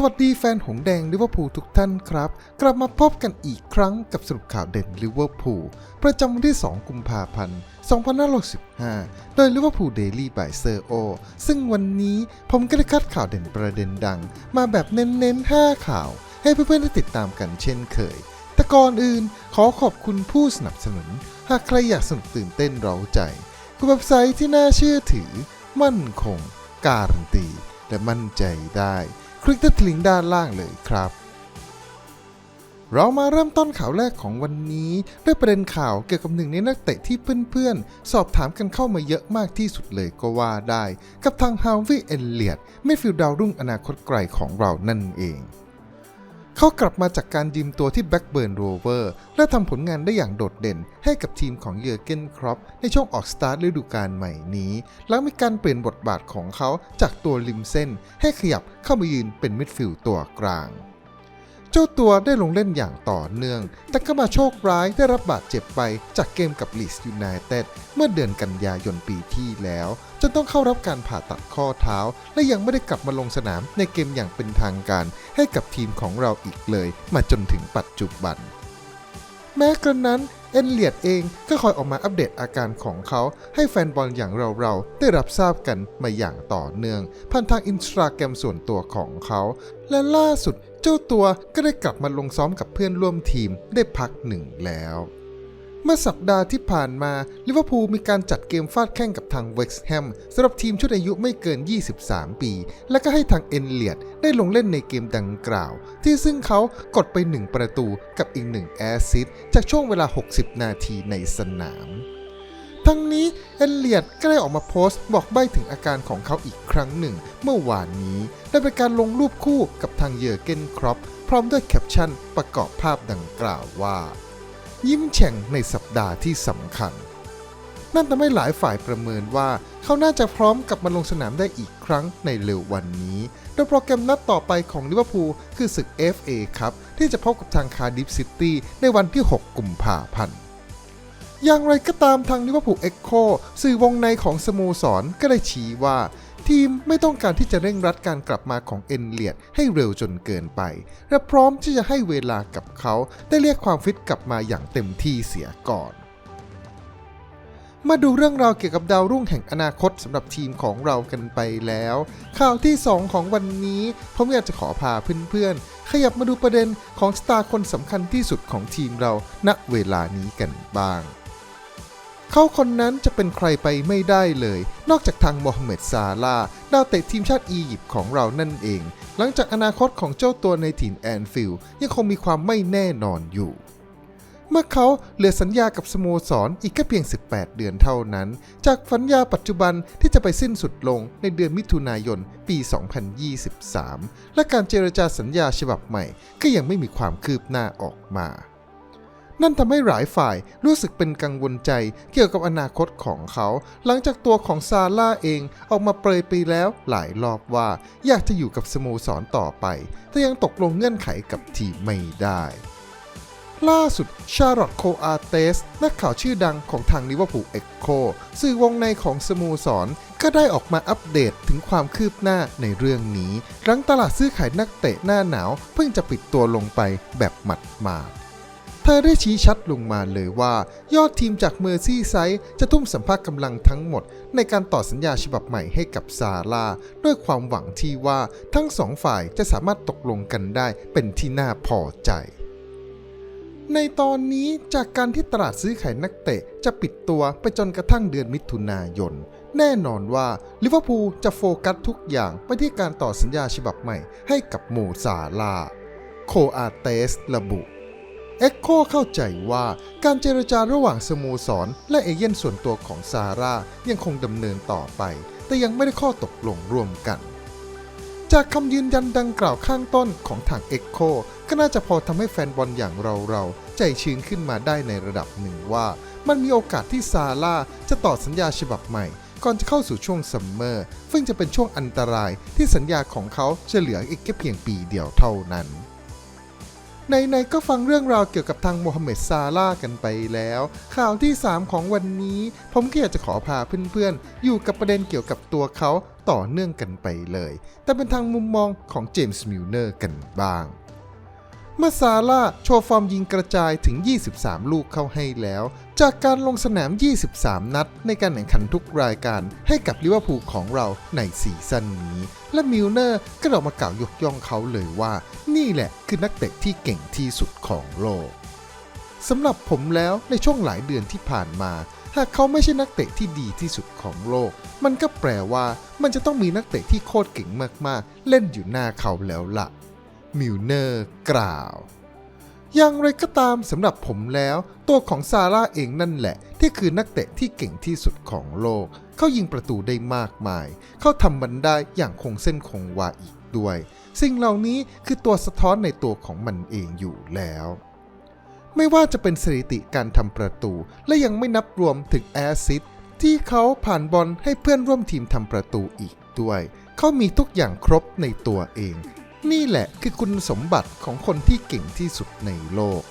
สวัสดีแฟนหงแดงลิเวอร์พูลทุกท่านครับ กลับมาพบกันอีกครั้งกับสรุปข่าวเด่นลิเวอร์พูลประจำวันที่ 2 กุมภาพันธ์ 2565 โดยลิเวอร์พูลเดลี่บายเซอร์โอซึ่งวันนี้ผมก็ได้คัดข่าวเด่นประเด็นดัง มาแบบเน้นๆ 5 ข่าว ให้เพื่อนๆได้ติดตามกันเช่นเคย แต่ก่อนอื่นขอขอบคุณผู้สนับสนุน หากใครอยากสนุกตื่นเต้นเร้าใจคือเว็บไซต์ที่น่าเชื่อถือ มั่นคง การันตีและมั่นใจได้ ลิกที่ลิงก์ด้านล่างเลยครับ เรามาเริ่มต้นข่าวแรกของวันนี้ ด้วยประเด็นข่าวเกี่ยวกับหนึ่งในนักเตะที่เพื่อนๆ สอบถามกันเข้ามาเยอะมากที่สุดเลยก็ว่าได้ กับทางฮาววี่เอลเลียดมิดฟิลด์ดาวรุ่งอนาคตไกลของเรานั่นเอง เขากลับมาจากการยืมตัวที่แบ็กเบิร์นโรเวอร์และทำผลงานได้อย่างโดดเด่นให้กับทีมของเยอร์เกนครอปในช่วงออกสตาร์ทฤดูกาลใหม่นี้ หลังมีการเปลี่ยนบทบาทของเขาจากตัวริมเส้น ให้ขยับเข้ามายืนเป็นมิดฟิลด์ตัวกลาง เจ้าตัวได้ลงเล่นอย่างต่อเนื่อง แต่ก็มาโชคร้ายได้รับบาดเจ็บไปจากเกมกับลีสยูไนเต็ดเมื่อเดือนกันยายนปีที่แล้ว จนต้องเข้ารับการผ่าตัดข้อเท้า และยังไม่ได้กลับมาลงสนามในเกมอย่างเป็นทางการ ให้กับทีมของเราอีกเลย มาจนถึงปัจจุบัน แม้กระนั้น เอ็นเลียดเองก็คอยออกมาอัปเดตอาการของเขาให้แฟนบอลอย่างเราๆ ได้รับทราบกันมาอย่างต่อเนื่อง ผ่านทางอินสตาแกรมส่วนตัวของเขา และล่าสุดเจ้าตัวก็ได้กลับมาลงซ้อมกับเพื่อนร่วมทีมได้พักหนึ่งแล้ว มื่อสัปดาห์ที่ผ่านมาลิเวอร์พูลมีการจัดเกมฟาดแข่งกับทางเวกซ์แฮมสำหรับทีมชุดอายุไม่เกิน 23 ปี และก็ให้ทางเอ็นเลียดได้ลงเล่นในเกมดังกล่าว ที่ซึ่งเขากดไป 1 ประตูกับอีก 1 แอสซิสต์จากช่วงเวลา 60 นาทีในสนามทั้งนี้เอลเลียดก็ได้ออกมาโพสต์บอกใบ้ถึงอาการของเขาอีกครั้งหนึ่ง เมื่อวานนี้ได้เป็นการลงรูปคู่กับทางเยอร์เกนครอปพร้อมด้วยแคปชั่นประกอบภาพดังกล่าวว่า ยิ้มแฉ่งในสัปดาห์ที่สำคัญ นั่นทำให้หลายฝ่ายประเมินว่าเขาน่าจะพร้อมกลับมาลงสนามได้อีกครั้งในเร็ววันนี้ โดยโปรแกรมนัดต่อไปของลิเวอร์พูลคือศึก FA ครับ ที่จะพบกับทางคาร์ดิฟซิตี้ในวันที่ 6 กุมภาพันธ์อย่างไรก็ตามทางลิเวอร์พูลเอ็กโคสื่อวงในของสโมสรก็ได้ชี้ว่า ทีมไม่ต้องการที่จะเร่งรัดการกลับมาของเอ็นเลียดให้เร็วจนเกินไป และพร้อมที่จะให้เวลากับเขาได้เรียกความฟิตกลับมาอย่างเต็มที่เสียก่อนมาดูเรื่องราวเกี่ยวกับดาวรุ่งแห่งอนาคตสำหรับทีมของเรากันไปแล้ว ข่าวที่ 2 ของวันนี้ผมอยากจะขอพาเพื่อนๆ ขยับมาดูประเด็นของสตาร์คนสำคัญที่สุดของทีมเราณเวลานี้กันบ้าง เขาคนนั้นจะเป็นใครไปไม่ได้เลย นอกจากทางโมฮัมเหม็ดซาลาดาวเตะทีมชาติอียิปต์ของเรานั่นเอง หลังจากอนาคตของเจ้าตัวในถิ่นแอนฟิลด์ยังคงมีความไม่แน่นอนอยู่ เมื่อเขาเหลือสัญญากับสโมสรอีกแค่เพียง 18 เดือนเท่านั้น จากสัญญาปัจจุบันที่จะไปสิ้นสุดลงในเดือนมิถุนายนปี 2023 และการเจรจาสัญญาฉบับใหม่ก็ยังไม่มีความคืบหน้าออกมา นั่นทำให้หลายฝ่ายรู้สึกเป็นกังวลใจเกี่ยวกับอนาคตของเขา หลังจากตัวของซาร่าเองออกมาเปรยไปแล้วหลายรอบว่าอยากจะอยู่กับสโมสรต่อไป แต่ยังตกลงเงื่อนไขกับทีมไม่ได้ล่าสุดชาร์ลอตโคอาเตส นักข่าวชื่อดังของทางลิเวอร์พูลเอ็กโคสื่อวงในของสโมสร ก็ได้ออกมาอัปเดตถึงความคืบหน้าในเรื่องนี้ หลังตลาดซื้อขายนักเตะหน้าหนาว เพิ่งจะปิดตัวลงไปแบบหมัดมาด ธอได้ชี้ชัดลงมาเลยว่า ยอดทีมจากเมอร์ซี่ไซด์จะทุ่มสัมภาระกำลังทั้งหมด ในการต่อสัญญาฉบับใหม่ให้กับซาร่าด้วยความหวังที่ว่าทั้งสองฝ่ายจะสามารถตกลงกันได้เป็นที่น่าพอใจ ในตอนนี้จากการที่ตลาดซื้อขายนักเตะจะปิดตัวไปจนกระทั่งเดือนมิถุนายน แน่นอนว่าลิเวอร์พูลจะโฟกัสทุกอย่างไปที่การต่อสัญญาฉบับใหม่ให้กับโมซาลาโคอาเตสระบุ เอ็กโคเข้าใจว่าการเจรจาระหว่างสโมสร และเอเย่นส่วนตัวของซาร่ายังคงดำเนินต่อไป แต่ยังไม่ได้ข้อตกลงร่วมกัน จากคำยืนยันดังกล่าวข้างต้นของทางเอ็กโคก็น่าจะพอทำให้แฟนบอลอย่างเราๆใจชื้นขึ้นมาได้ในระดับหนึ่งว่า มันมีโอกาสที่ซาร่าจะต่อสัญญาฉบับใหม่ ก่อนจะเข้าสู่ช่วงซัมเมอร์ซึ่งจะเป็นช่วงอันตรายที่สัญญาของเขาจะเหลืออีกแค่เพียงปีเดียวเท่านั้น ในๆก็ฟังเรื่องราวเกี่ยวกับทางโมฮัมเหม็ดซาร่ากันไปแล้ว ข่าวที่ 3 ของวันนี้ ผมก็อยากจะขอพาเพื่อนๆ อยู่กับประเด็นเกี่ยวกับตัวเขาต่อเนื่องกันไปเลย แต่เป็นทางมุมมองของเจมส์มิลเนอร์กันบ้าง มื่อซาร่าโชว์ฟอร์มยิงกระจายถึง 23 ลูกเข้าให้แล้ว จากการลงสนาม 23 นัด ในการแข่งขันทุกรายการให้กับลิเวอร์พูลของเราในซีซั่นนี้ และมิลเนอร์ก็ออกมากล่าวยกย่องเขาเลยว่า นี่แหละคือนักเตะที่เก่งที่สุดของโลกสำหรับผมแล้วในช่วงหลายเดือนที่ผ่านมา หากเขาไม่ใช่นักเตะที่ดีที่สุดของโลก มันก็แปลว่ามันจะต้องมีนักเตะที่โคตรเก่งมากๆ เล่นอยู่หน้าเขาแล้วล่ะ มิลเนอร์กล่าว อย่างไรก็ตามสำหรับผมแล้ว ตัวของซาร่าเองนั่นแหละ ที่คือนักเตะที่เก่งที่สุดของโลก เขายิงประตูได้มากมาย เขาทำมันได้อย่างคงเส้นคงวาอีกด้วย สิ่งเหล่านี้คือตัวสะท้อนในตัวของมันเองอยู่แล้วไม่ว่าจะเป็นสถิติการทำประตู และยังไม่นับรวมถึงแอสซิสที่เขาผ่านบอลให้เพื่อนร่วมทีมทำประตูอีกด้วย เขามีทุกอย่างครบในตัวเอง นี่แหละคือคุณสมบัติของคนที่เก่งที่สุดในโลก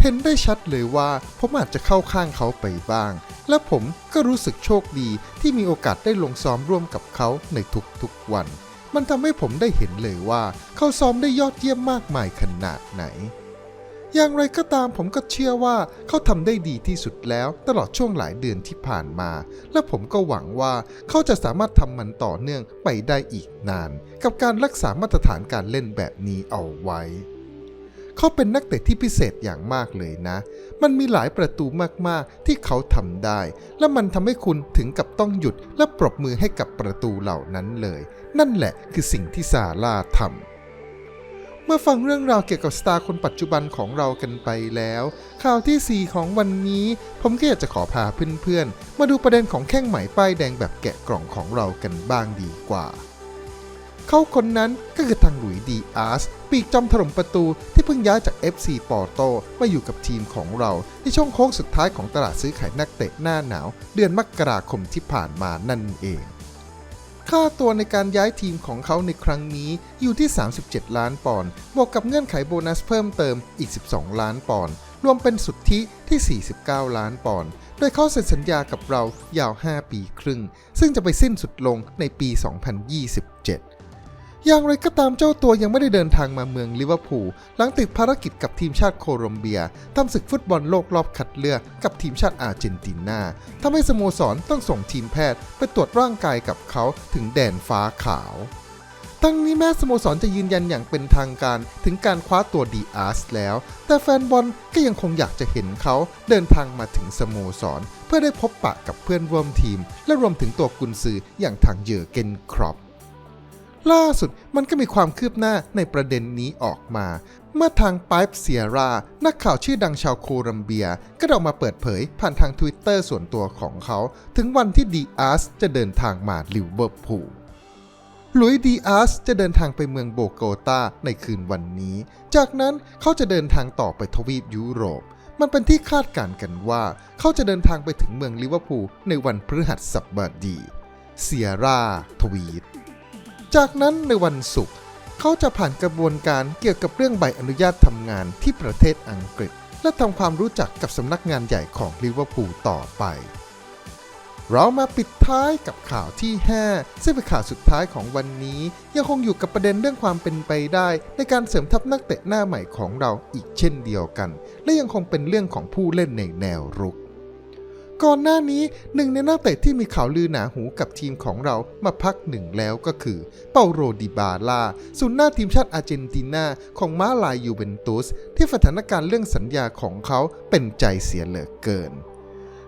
เห็นได้ชัดเลยว่าผมอาจจะเข้าข้างเขาไปบ้าง และผมก็รู้สึกโชคดีที่มีโอกาสได้ลงซ้อมร่วมกับเขาในทุกๆวัน มันทำให้ผมได้เห็นเลยว่าเขาซ้อมได้ยอดเยี่ยมมากมายขนาดไหน อย่างไรก็ตามผมก็เชื่อว่าเขาทำได้ดีที่สุดแล้ว ตลอดช่วงหลายเดือนที่ผ่านมา และผมก็หวังว่าเขาจะสามารถทำมันต่อเนื่องไปได้อีกนาน กับการรักษามาตรฐานการเล่นแบบนี้เอาไว้เขาเป็นนักเตะที่พิเศษอย่างมากเลยนะ มันมีหลายประตูมากๆที่เขาทำได้ และมันทำให้คุณถึงกับต้องหยุดและปรบมือให้กับประตูเหล่านั้นเลย นั่นแหละคือสิ่งที่ซาร่าทำ เมื่อฟังเรื่องราวเกี่ยวกับสตาร์คนปัจจุบันของเรากันไปแล้ว ข่าวที่ 4 ของวันนี้ ผมก็อยากจะขอพาเพื่อนๆ มาดูประเด็นของแข้งใหม่ป้ายแดงแบบแกะกล่องของเรากันบ้างดีกว่า เขาคนนั้นก็คือทางหลุยส์ดีอาร์สปีกจอมถล่มประตูที่เพิ่งย้ายจาก FC ปอร์โตมาอยู่กับทีมของเราในช่วงโค้งสุดท้ายของตลาดซื้อขายนักเตะหน้าหนาว เดือนมกราคมที่ผ่านมานั่นเอง ค่าตัวในการย้ายทีมของเขาในครั้งนี้อยู่ที่ 37 ล้านปอนด์ บวกกับเงื่อนไขโบนัสเพิ่มเติมอีก 12 ล้านปอนด์ รวมเป็นสุทธิที่ 49 ล้านปอนด์ โดยเขาเซ็นสัญญากับเรายาว 5 ปีครึ่ง ซึ่งจะไปสิ้นสุดลงในปี 2027 อย่างไรก็ตามเจ้าตัวยังไม่ได้เดินทางมาเมืองลิเวอร์พูลหลังติดภารกิจกับทีมชาติโคลอมเบียทำศึกฟุตบอลโลกรอบคัดเลือกกับทีมชาติอาร์เจนตินาทำให้สโมสรต้องส่งทีมแพทย์ไปตรวจร่างกายกับเขาถึงแดนฟ้าขาวทั้งนี้แม้สโมสรจะยืนยันอย่างเป็นทางการถึงการคว้าตัวดีอาร์สแล้ว แต่แฟนบอลก็ยังคงอยากจะเห็นเขาเดินทางมาถึงสโมสร เพื่อได้พบปะกับเพื่อนร่วมทีม และรวมถึงตัวกุนซืออย่างทางเยอเกนครอป ล่าสุดมันก็มีความคืบหน้าในประเด็นนี้ออกมา เมื่อทางปายเซียรา นักข่าวชื่อดังชาวโคลัมเบีย ก็ออกมาเปิดเผยผ่านทาง Twitter ส่วนตัวของเขา ถึงวันที่ดีอาร์สจะเดินทางมาลิเวอร์พูลหลุยดีอาร์สจะเดินทางไปเมืองโบโกตาในคืนวันนี้ จากนั้นเขาจะเดินทางต่อไปทวีปยุโรป มันเป็นที่คาดการณ์กันว่า เขาจะเดินทางไปถึงเมืองลิเวอร์พูลในวันพฤหัสบดี เซียราทวีต จากนั้นในวันศุกร์เขาจะผ่านกระบวนการเกี่ยวกับเรื่องใบอนุญาตทำงานที่ประเทศอังกฤษ และทำความรู้จักกับสำนักงานใหญ่ของลิเวอร์พูลต่อไป เรามาปิดท้ายกับข่าวที่ 5 ซึ่งเป็นข่าวสุดท้ายของวันนี้ ยังคงอยู่กับประเด็นเรื่องความเป็นไปได้ ในการเสริมทัพนักเตะหน้าใหม่ของเราอีกเช่นเดียวกัน และยังคงเป็นเรื่องของผู้เล่นในแนวรุก ก่อนหน้านี้หนึ่งในนักเตะที่มีข่าวลือหนาหูกับทีมของเรามาพักหนึ่งแล้วก็คือ เปาโรดิบาลาศูนย์หน้าทีมชาติอาร์เจนตินาของม้าลายยูเวนตุส ที่สถานการณ์เรื่องสัญญาของเขาเป็นใจเสียเหลือเกิน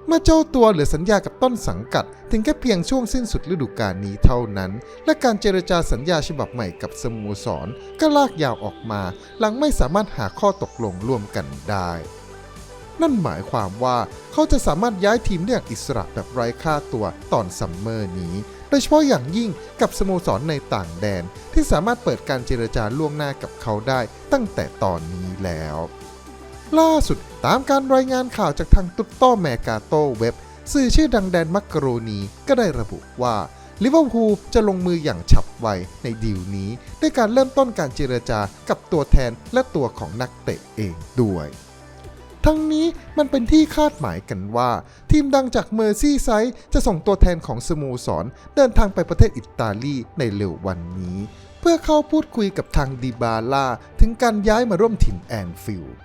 เมื่อเจ้าตัวเหลือสัญญากับต้นสังกัด ถึงแค่เพียงช่วงสิ้นสุดฤดูกาลนี้เท่านั้น และการเจรจาสัญญาฉบับใหม่กับสโมสร ก็ลากยาวออกมา หลังไม่สามารถหาข้อตกลงร่วมกันได้ นั่นหมายความว่าเขาจะสามารถย้ายทีมได้อย่างอิสระแบบไร้ค่าตัวตอนซัมเมอร์นี้ โดยเฉพาะอย่างยิ่งกับสโมสรในต่างแดน ที่สามารถเปิดการเจรจาล่วงหน้ากับเขาได้ตั้งแต่ตอนนี้แล้ว ล่าสุดตามการรายงานข่าวจากทางตุ๊ตโตแมกาโตเว็บสื่อชื่อดังแดนมักกะโรนีก็ได้ระบุว่าลิเวอร์พูลจะลงมืออย่างฉับไวในดีลนี้ ด้วยการเริ่มต้นการเจรจากับตัวแทนและตัวของนักเตะเองด้วย ทั้งนี้มันเป็นที่คาดหมายกันว่า ทีมดังจากเมอร์ซี่ไซด์จะส่งตัวแทนของสโมสรเดินทางไปประเทศอิตาลีในเร็ววันนี้ เพื่อเข้าพูดคุยกับทางดิบาล่าถึงการย้ายมาร่วมถิ่นแอนฟิลด์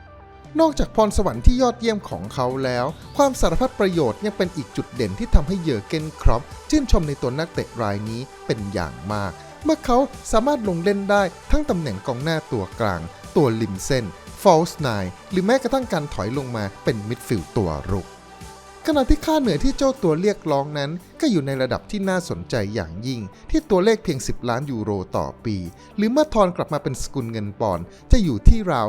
นอกจากพรสวรรค์ที่ยอดเยี่ยมของเขาแล้ว ความสารพัดประโยชน์ยังเป็นอีกจุดเด่นที่ทำให้เยอร์เกนครอปชื่นชมในตัวนักเตะรายนี้เป็นอย่างมาก เมื่อเขาสามารถลงเล่นได้ทั้งตำแหน่งกองหน้าตัวกลาง ตัวริมเส้น ฟอลส์ไนหรือแม้กระทั่งการถอยลงมาเป็นมิดฟิลด์ตัวรุก ขณะที่ค่าเหนื่อยที่เจ้าตัวเรียกร้องนั้น ก็อยู่ในระดับที่น่าสนใจอย่างยิ่ง ที่ตัวเลขเพียง 10 ล้านยูโรต่อปี หรือเมื่อทอนกลับมาเป็นสกุลเงินปอนด์จะอยู่ที่ราว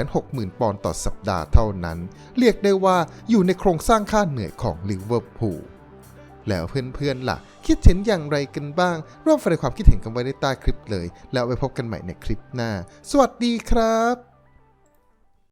160,000 ปอนด์ต่อสัปดาห์เท่านั้น เรียกได้ว่าอยู่ในโครงสร้างค่าเหนื่อยของลิเวอร์พูลแล้วเพื่อนๆล่ะ คิดเห็นอย่างไรกันบ้าง ร่วมแสดงความคิดเห็นกันไว้ในใต้คลิปเลย แล้วไว้พบกันใหม่ในคลิปหน้า สวัสดีครับ